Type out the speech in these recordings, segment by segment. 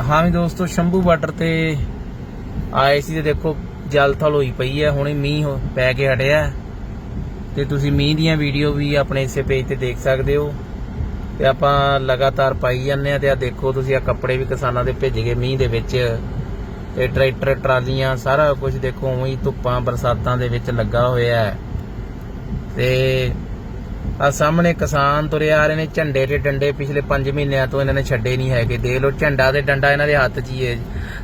ਹਾਂ ਵੀ ਦੋਸਤੋ, ਸ਼ੰਭੂ ਬਾਰਡਰ ਤੇ ਆਏ ਸੀ ਤੇ ਦੇਖੋ, ਜਲ ਥਲ ਹੋਈ ਪਈ ਹੈ, ਹੁਣੇ ਮੀਂਹ ਪੈ ਕੇ ਹਟਿਆ ਹੈ। ਤੇ ਤੁਸੀਂ ਮੀਂਹ ਦੀਆਂ ਵੀਡੀਓ ਵੀ ਆਪਣੇ ਇਸੇ ਪੇਜ ਤੇ ਦੇਖ ਸਕਦੇ ਹੋ। ਤੇ ਆਪਾਂ ਲਗਾਤਾਰ ਪਾਈ ਜਾਂਦੇ ਆ ਤੇ ਆ ਦੇਖੋ, ਤੁਸੀਂ ਆ ਕੱਪੜੇ ਵੀ ਕਿਸਾਨਾਂ ਦੇ ਭੇਜ ਗਏ ਮੀਂਹ ਦੇ ਵਿੱਚ। ਤੇ ਟਰੈਕਟਰ, ਟਰਾਲੀਆਂ, ਸਾਰਾ ਕੁਝ ਦੇਖੋ, ਉਵੇਂ ਹੀ ਧੁੱਪਾਂ, ਬਰਸਾਤਾਂ ਦੇ ਵਿੱਚ ਲੱਗਾ ਹੋਇਆ ਹੈ। ਤੇ ਆ ਸਾਹਮਣੇ ਕਿਸਾਨ ਤੁਰੇ ਆ ਰਹੇ ਨੇ, ਝੰਡੇ ਤੇ ਡੰਡੇ ਪਿਛਲੇ 5 ਮਹੀਨਿਆਂ ਤੋਂ ਇਹਨਾਂ ਨੇ ਛੱਡੇ ਨਹੀਂ ਹੈਗੇ। ਦੇਖ ਲਓ, ਝੰਡਾ ਤੇ ਡੰਡਾ ਇਹਨਾਂ ਦੇ ਹੱਥ 'ਚ ਹੀ ਹੈ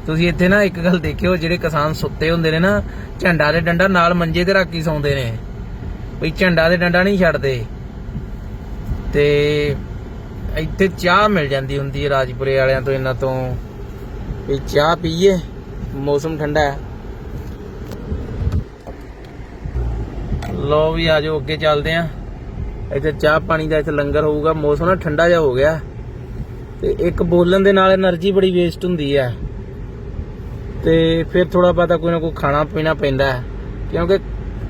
ਤੁਸੀਂ ਇੱਥੇ ਨਾ ਇੱਕ ਗੱਲ ਦੇਖਿਓ, ਜਿਹੜੇ ਕਿਸਾਨ ਸੁੱਤੇ ਹੁੰਦੇ ਨੇ ਨਾ, ਝੰਡਾ ਤੇ ਡੰਡਾ ਨਾਲ ਮੰਜੇ ਤੇ ਰੱਖ ਕੇ ਸੌਂਦੇ ਨੇ। ਵੀ ਝੰਡਾ ਤੇ ਡੰਡਾ ਨਹੀਂ ਛੱਡਦੇ। ਤੇ ਇੱਥੇ ਚਾਹ ਮਿਲ ਜਾਂਦੀ ਹੁੰਦੀ ਹੈ ਰਾਜਪੁਰੇ ਵਾਲਿਆਂ ਤੋਂ, ਇਹਨਾਂ ਤੋਂ। ਵੀ ਚਾਹ ਪੀਏ ਮੌਸਮ ਠੰਡਾ ਹੈ। ਲੋ ਵੀ ਆਜੋ ਅੱਗੇ ਚੱਲਦੇ ਆਂ ਇੱਥੇ ਚਾਹ ਪਾਣੀ ਦਾ ਇੱਥੇ ਲੰਗਰ ਹੋਊਗਾ, ਮੌਸਮ ਨਾ ਠੰਡਾ ਜਿਹਾ ਹੋ ਗਿਆ। ਤੇ ਇੱਕ ਬੋਲਣ ਦੇ ਨਾਲ એનર્ਜੀ ਬੜੀ ਵੇਸਟ ਹੁੰਦੀ ਹੈ। ਤੇ ਫਿਰ ਥੋੜਾ ਬਾਤਾ ਕੋਈ ਨਾ ਕੋਈ ਖਾਣਾ ਪੀਣਾ ਪੈਂਦਾ ਕਿਉਂਕਿ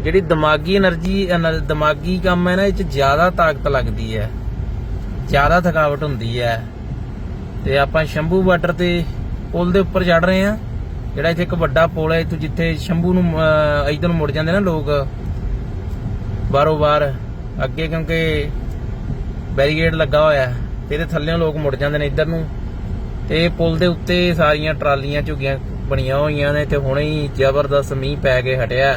ਜਿਹੜੀ ਦਿਮਾਗੀ એનર્ਜੀ ਦਿਮਾਗੀ ਕੰਮ ਹੈ ਨਾ, ਇਹ ਚ ਜ਼ਿਆਦਾ ਤਾਕਤ ਲੱਗਦੀ ਹੈ। ਜ਼ਿਆਦਾ ਥਕਾਵਟ ਹੁੰਦੀ ਹੈ। ਤੇ ਆਪਾਂ ਸ਼ੰਭੂ ਬਾਰਡਰ ਤੇ ਪੁਲ ਦੇ ਉੱਪਰ ਚੜ ਰਹੇ ਆ ਜਿਹੜਾ ਇੱਥੇ ਇੱਕ ਵੱਡਾ ਪੁਲ ਹੈ, ਇੱਥੋਂ ਜਿੱਥੇ ਸ਼ੰਭੂ ਨੂੰ ਇਧਰ ਮੁੜ ਜਾਂਦੇ ਨਾ ਲੋਕ। ਬਾਰੋ ਬਾਰ ਅੱਗੇ ਕਿਉਂਕਿ ਬੈਰੀਗੇਡ ਲੱਗਾ ਹੋਇਆ ਹੈ ਤੇ ਇਹਦੇ ਥੱਲੇੋਂ ਲੋਕ ਮੁੜ ਜਾਂਦੇ ਨੇ ਇੱਧਰ ਨੂੰ। ਤੇ ਪੁਲ ਦੇ ਉੱਤੇ ਸਾਰੀਆਂ ਟਰਾਲੀਆਂ ਝੁੱਗੀਆਂ ਬਣੀਆਂ ਹੋਈਆਂ ਨੇ ਤੇ ਹੁਣੇ ਹੀ ਜ਼ਬਰਦਸਤ ਮੀਂਹ ਪੈ ਕੇ ਹਟਿਆ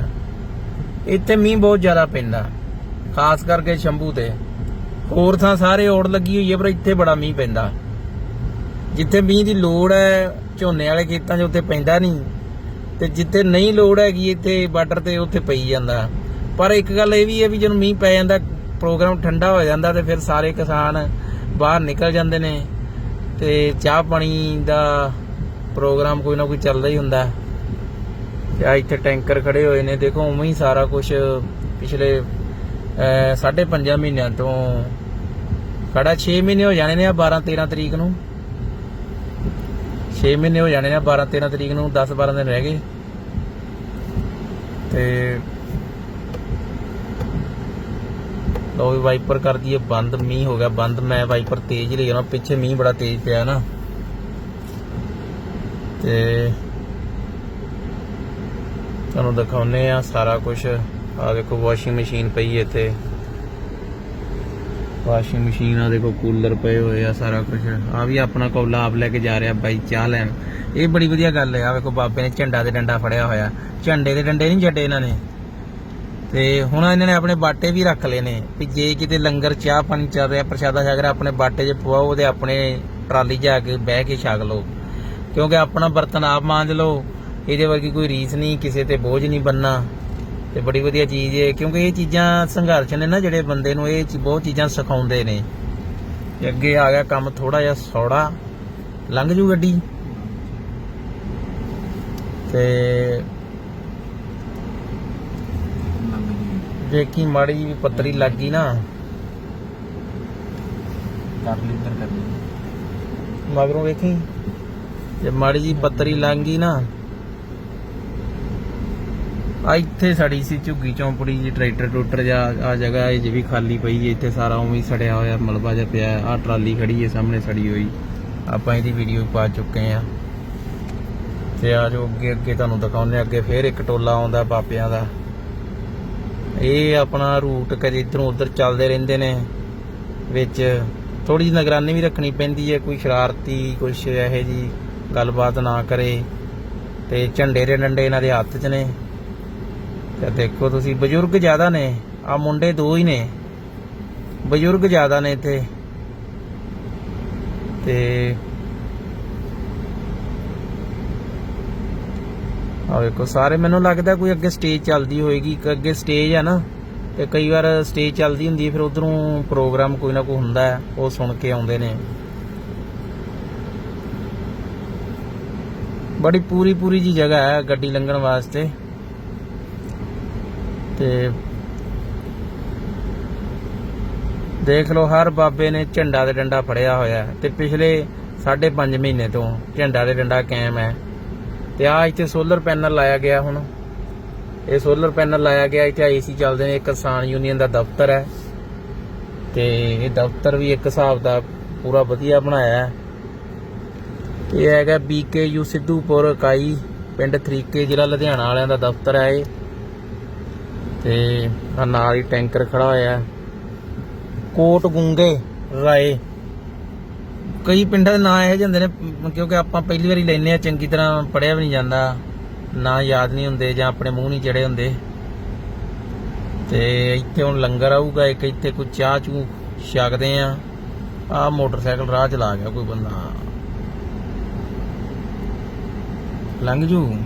ਇੱਥੇ ਮੀਂਹ ਬਹੁਤ ਜ਼ਿਆਦਾ ਪੈਂਦਾ ਖਾਸ ਕਰਕੇ ਸ਼ੰਭੂ ਤੇ। ਹੋਰ ਥਾਂ ਸਾਰੇ ਓੜ ਲੱਗੀ ਹੋਈ ਹੈ, ਪਰ ਇੱਥੇ ਬੜਾ ਮੀਂਹ ਪੈਂਦਾ ਜਿੱਥੇ ਮੀਂਹ ਦੀ ਲੋੜ ਹੈ, ਝੋਨੇ ਵਾਲੇ ਖੇਤਾਂ 'ਚ ਉੱਥੇ ਪੈਂਦਾ ਨਹੀਂ। ਤੇ ਜਿੱਥੇ ਨਹੀਂ ਲੋੜ ਹੈਗੀ ਇੱਥੇ ਬਾਰਡਰ ਤੇ ਉੱਥੇ ਪਈ ਜਾਂਦਾ ਪਰ ਇੱਕ ਗੱਲ ਇਹ ਵੀ ਹੈ ਵੀ ਜਦੋਂ ਮੀਂਹ ਪੈ ਜਾਂਦਾ ਪ੍ਰੋਗਰਾਮ ਠੰਡਾ ਹੋ ਜਾਂਦਾ ਤੇ ਫਿਰ ਸਾਰੇ ਕਿਸਾਨ ਬਾਹਰ ਨਿਕਲ ਜਾਂਦੇ ਨੇ ਤੇ ਚਾਹ ਪਾਣੀ ਦਾ ਪ੍ਰੋਗਰਾਮ ਕੋਈ ਨਾ ਕੋਈ ਚੱਲਦਾ ਹੀ ਹੁੰਦਾ। ਤੇ ਆ ਇੱਥੇ ਟੈਂਕਰ ਖੜੇ ਹੋਏ ਨੇ ਦੇਖੋ ਉਵੇਂ ਹੀ ਸਾਰਾ ਕੁਝ ਪਿਛਲੇ ਅਹ, ਸਾਢੇ ਪੰਜਾਂ ਮਹੀਨਿਆਂ ਤੋਂ ਖੜਾ। 6 ਮਹੀਨੇ ਹੋ ਜਾਣੇ ਨੇ ਆ 12 13 ਤਰੀਕ ਨੂੰ। 6 ਮਹੀਨੇ ਹੋ ਜਾਣੇ ਨੇ 12 13 ਤਰੀਕ ਨੂੰ 10 12 ਦਿਨ ਰਹਿ ਗਏ। ਤੇ ਲੋ ਵੀ ਵਾਈਪਰ ਕਰ ਦਈਏ, ਬੰਦ ਮੀਂਹ ਹੋ ਗਿਆ, ਬੰਦ ਮੈਂ ਵਾਈਪਰ ਤੇਜ਼ ਹੀ ਜਾਣਾ ਪਿੱਛੇ ਮੀਂਹ ਬੜਾ ਤੇਜ਼ ਪਿਆ ਨਾ। ਤੇ ਤੁਹਾਨੂੰ ਦਿਖਾਉਨੇ ਆ ਸਾਰਾ ਕੁਝ ਆ ਦੇਖੋ, ਵਾਸ਼ਿੰਗ ਮਸ਼ੀਨ ਪਈ ਹੈ ਇੱਥੇ। ਵਾਸ਼ਿੰਗ ਮਸ਼ੀਨ ਆ ਦੇਖੋ, ਕੂਲਰ ਪਏ ਹੋਏ ਆ ਸਾਰਾ ਕੁਝ ਆ ਵੀ ਆਪਣਾ ਕੌਲਾ ਆਪ ਲੈ ਕੇ ਜਾ ਰਿਹਾ ਬਾਈ ਚਾਹ ਲੈਣ। ਇਹ ਬੜੀ ਵਧੀਆ ਗੱਲ ਹੈ। ਆ ਵੇਖੋ, ਬਾਬੇ ਨੇ ਝੰਡਾ ਤੇ ਡੰਡਾ ਫੜਿਆ ਹੋਇਆ। ਝੰਡੇ ਦੇ ਡੰਡੇ ਨਹੀਂ ਛੱਡੇ ਇਹਨਾਂ ਨੇ। ਤੇ ਹੁਣ ਇਹਨਾਂ ਨੇ ਆਪਣੇ ਬਾਟੇ ਵੀ ਰੱਖ ਲਏ ਨੇ, ਵੀ ਜੇ ਕਿਤੇ ਲੰਗਰ, ਚਾਹ ਪਾਣੀ ਚੱਲ ਰਿਹਾ, ਪ੍ਰਸ਼ਾਦਾ ਛਕ ਰਿਹਾ, ਆਪਣੇ ਬਾਟੇ 'ਚ ਪਵਾਓ ਉਹਦੇ ਆਪਣੇ ਟਰਾਲੀ 'ਚ ਆ ਕੇ ਬਹਿ ਕੇ ਛਕ ਲਓ। ਕਿਉਂਕਿ ਆਪਣਾ ਬਰਤਨ ਆਪ ਮਾਂਜ ਲਓ, ਇਹਦੇ ਵਰਗੀ ਕੋਈ ਰੀਸ ਨਹੀਂ, ਕਿਸੇ ਤੇ ਬੋਝ ਨਹੀਂ ਬੰਨਾ ਤੇ ਬੜੀ ਵਧੀਆ ਚੀਜ਼ ਹੈ ਕਿਉਂਕਿ ਇਹ ਚੀਜ਼ਾਂ ਸੰਘਰਸ਼ ਨੇ ਨਾ ਜਿਹੜੇ ਬੰਦੇ ਨੂੰ ਇਹ ਬਹੁਤ ਚੀਜ਼ਾਂ ਸਿਖਾਉਂਦੇ ਨੇ। ਅੱਗੇ ਆ ਗਿਆ ਕੰਮ ਥੋੜਾ ਜਿਹਾ ਸੌੜਾ, ਲੰਘ ਜੂ ਗੱਡੀ। ਤੇ ਦੇਖੀ ਮਾੜੀ ਜਿਹੀ ਵੀ ਪੱਤਰੀ ਲੱਗ ਗਈ ਨਾ ਕਰ ਲਈ ਇੱਧਰ ਕਰ ਲਈ। ਮਗਰੋਂ ਵੇਖੀ ਜੇ ਮਾੜੀ ਜੀ ਪੱਤਰੀ ਲੰਘ ਗਈ ਨਾ ਆ ਇੱਥੇ ਸੜੀ ਸੀ ਝੁੱਗੀ ਚੌਂਪੜੀ ਜੀ ਟਰੈਕਟਰ ਟੂਟਰ ਜਾ ਆ ਜਗ੍ਹਾ ਇਹ ਵੀ ਖਾਲੀ ਪਈ ਹੈ ਇੱਥੇ ਸਾਰਾ ਉਵੇਂ ਹੀ ਸੜਿਆ ਹੋਇਆ ਮਲਬਾ ਜਿਹਾ ਪਿਆ ਆ ਟਰਾਲੀ ਖੜੀ ਹੈ ਸਾਹਮਣੇ ਸੜੀ ਹੋਈ। ਆਪਾਂ ਇਹਦੀ ਵੀਡੀਓ ਪਾ ਚੁੱਕੇ ਆ ਤੇ ਆ ਜੋ ਅੱਗੇ ਅੱਗੇ ਤੁਹਾਨੂੰ ਦਿਖਾਉਂਦੇ ਅੱਗੇ ਫੇਰ ਇੱਕ ਟੋਲਾ ਆਉਂਦਾ ਬਾਬਿਆਂ ਦਾ। ਇਹ ਆਪਣਾ ਰੂਟ ਕਦੇ ਇਧਰੋਂ ਉਧਰ ਚੱਲਦੇ ਰਹਿੰਦੇ ਨੇ, ਵਿੱਚ ਥੋੜੀ ਜਿਹੀ ਨਿਗਰਾਨੀ ਵੀ ਰੱਖਣੀ ਪੈਂਦੀ ਹੈ, ਕੋਈ ਸ਼ਰਾਰਤੀ, ਕੁਛ ਇਹੋ ਜੀ ਗੱਲਬਾਤ ਨਾ ਕਰੇ ਤੇ ਝੰਡੇ ਦੇ ਡੰਡੇ ਇਹਨਾਂ ਦੇ ਹੱਥ 'ਚ ਨੇ। ਤੇ ਦੇਖੋ ਤੁਸੀਂ, ਬਜ਼ੁਰਗ ਜ਼ਿਆਦਾ ਨੇ ਆ ਮੁੰਡੇ ਦੋ ਹੀ ਨੇ, ਬਜ਼ੁਰਗ ਜ਼ਿਆਦਾ ਨੇ ਇੱਥੇ ਤੇ ਆ ਵੇਖੋ, ਸਾਰੇ ਮੈਨੂੰ ਲੱਗਦਾ ਕੋਈ ਅੱਗੇ ਸਟੇਜ ਚੱਲਦੀ ਹੋਏਗੀ ਅੱਗੇ ਸਟੇਜ ਹੈ ਨਾ, ਤੇ ਕਈ ਵਾਰ ਸਟੇਜ ਚੱਲਦੀ ਹੁੰਦੀ ਫਿਰ ਉਧਰੋਂ ਪ੍ਰੋਗਰਾਮ ਕੋਈ ਨਾ ਕੋਈ ਹੁੰਦਾ ਹੈ, ਉਹ ਸੁਣ ਕੇ ਆਉਂਦੇ ਨੇ। ਬੜੀ ਪੂਰੀ ਪੂਰੀ ਜੀ ਜਗ੍ਹਾ ਹੈ ਗੱਡੀ ਲੰਘਣ ਵਾਸਤੇ। ਤੇ ਦੇਖ ਲਓ, ਹਰ ਬਾਬੇ ਨੇ ਝੰਡਾ ਤੇ ਡੰਡਾ ਫੜਿਆ ਹੋਇਆ ਤੇ ਪਿਛਲੇ 5.5 ਮਹੀਨੇ ਤੋਂ ਝੰਡਾ ਤੇ ਡੰਡਾ ਕਾਇਮ ਹੈ। ਤੇ ਆ ਇੱਥੇ ਸੋਲਰ ਪੈਨਲ ਲਾਇਆ ਗਿਆ ਹੁਣ। ਇਹ ਸੋਲਰ ਪੈਨਲ ਲਾਇਆ ਗਿਆ, ਇੱਥੇ ਏਸੀ ਚੱਲਦੇ ਨੇ ਇਹ ਕਿਸਾਨ ਯੂਨੀਅਨ ਦਾ ਦਫ਼ਤਰ ਹੈ। ਤੇ ਇਹ ਦਫ਼ਤਰ ਵੀ ਇੱਕ ਹਿਸਾਬ ਦਾ ਪੂਰਾ ਵਧੀਆ ਬਣਾਇਆ ਹੈ। ਇਹ ਹੈਗਾ ਬੀਕੇਯੂ ਸਿੱਧੂਪੁਰ ਇਕਾਈ, ਪਿੰਡ ਥਰੀਕੇ ਜ਼ਿਲ੍ਹਾ ਲੁਧਿਆਣਾ ਵਾਲਿਆਂ ਦਾ ਦਫ਼ਤਰ ਹੈ ਇਹ। ਤੇ ਆਹ ਨਾਲ ਹੀ ਟੈਂਕਰ ਖੜਾ ਹੋਇਆ ਕੋਟ ਗੁੰਗੇ ਰਾਏ। ਕਈ ਪਿੰਡਾਂ ਦੇ ਨਾਂ ਇਹੋ ਜਿਹੇ ਹੁੰਦੇ ਨੇ ਕਿਉਂਕਿ ਆਪਾਂ ਪਹਿਲੀ ਵਾਰੀ ਲੈਨੇ ਆ ਚੰਗੀ ਤਰ੍ਹਾਂ ਪੜਿਆ ਵੀ ਨਹੀਂ ਜਾਂਦਾ, ਨਾ ਯਾਦ ਨਹੀਂ ਹੁੰਦੇ ਜਾਂ ਆਪਣੇ ਮੂੰਹ ਨਹੀਂ ਚੜੇ ਹੁੰਦੇ। ਤੇ ਇੱਥੇ ਹੁਣ ਲੰਗਰ ਆਊਗਾ, ਇੱਕ ਇੱਥੇ ਕੋਈ ਚਾਹ ਚੂ ਛਕਦੇ ਆ ਆ ਮੋਟਰਸਾਈਕਲ ਰਾਹ ਚਲਾ ਗਿਆ ਕੋਈ ਬੰਦਾ। ਲੰਘ ਜੂ।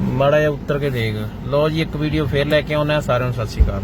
ਮਾੜਾ ਜਿਹਾ ਉੱਤਰ ਕੇ ਦੇਖ। ਲਓ ਜੀ, ਇੱਕ ਵੀਡੀਓ ਫੇਰ ਲੈ ਕੇ ਆਉਣਾ ਸਾਰਿਆਂ ਨੂੰ ਸਤਿ ਸ਼੍ਰੀ ਅਕਾਲ।